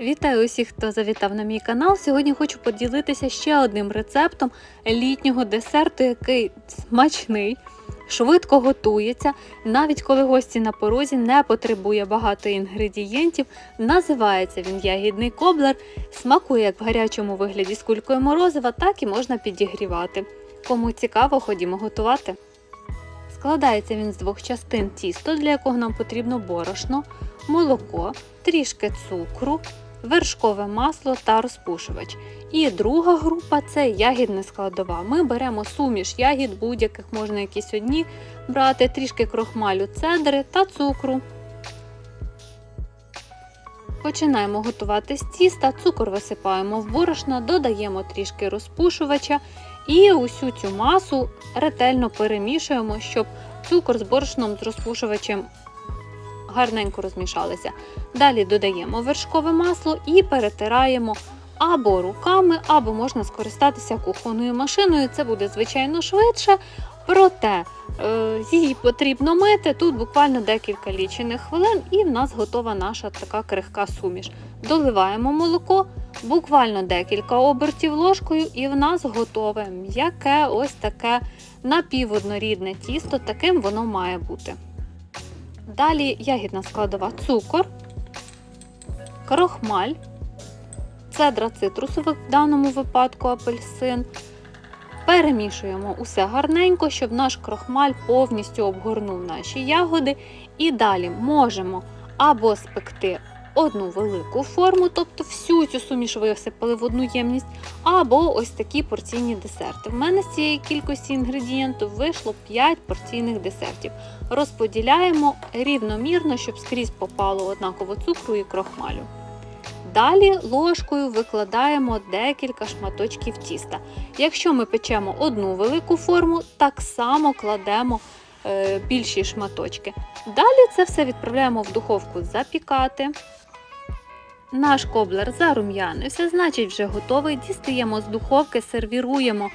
Вітаю усіх, хто завітав на мій канал. Сьогодні хочу поділитися ще одним рецептом літнього десерту, який смачний, швидко готується. Навіть коли гості на порозі не потребує багато інгредієнтів. Називається він ягідний коблер, смакує як в гарячому вигляді з кулькою морозива, так і можна підігрівати. Кому цікаво, ходімо готувати. Складається він з двох частин тісто, для якого нам потрібно борошно, молоко, трішки цукру, вершкове масло та розпушувач. І друга група це ягідна складова. Ми беремо суміш ягід будь-яких, можна якісь одні брати, трішки крохмалю цедри та цукру. Починаємо готувати з тіста, цукор висипаємо в борошно, додаємо трішки розпушувача і усю цю масу ретельно перемішуємо, щоб цукор з борошном з розпушувачем гарненько розмішалися. Далі додаємо вершкове масло і перетираємо або руками, або можна скористатися кухонною машиною. Це буде звичайно швидше. Проте е, її потрібно мити тут буквально декілька лічених хвилин, і в нас готова наша така крихка суміш. Доливаємо молоко, буквально декілька обертів ложкою, і в нас готове м'яке, ось таке напіводнорідне тісто, таким воно має бути. Далі ягідна складова цукор, крохмаль, цедра цитрусових, в даному випадку апельсин. Перемішуємо усе гарненько, щоб наш крохмаль повністю обгорнув наші ягоди. І далі можемо або спекти одну велику форму, тобто всю цю суміш висипали в одну ємність, або ось такі порційні десерти. В мене з цієї кількості інгредієнтів вийшло 5 порційних десертів. Розподіляємо рівномірно, щоб скрізь попало однаково цукру і крохмалю. Далі ложкою викладаємо декілька шматочків тіста. Якщо ми печемо одну велику форму, так само кладемо більші шматочки. Далі це все відправляємо в духовку запікати. Наш коблер зарум'янився, значить вже готовий. Дістаємо з духовки, сервіруємо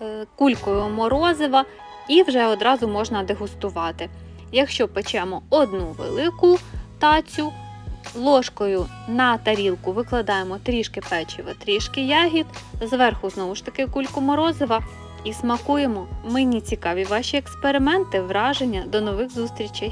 е, кулькою морозива і вже одразу можна дегустувати. Якщо печемо одну велику тацю, ложкою на тарілку викладаємо трішки печива, трішки ягід, зверху знову ж таки кульку морозива і смакуємо. Мені цікаві ваші експерименти, враження. До нових зустрічей!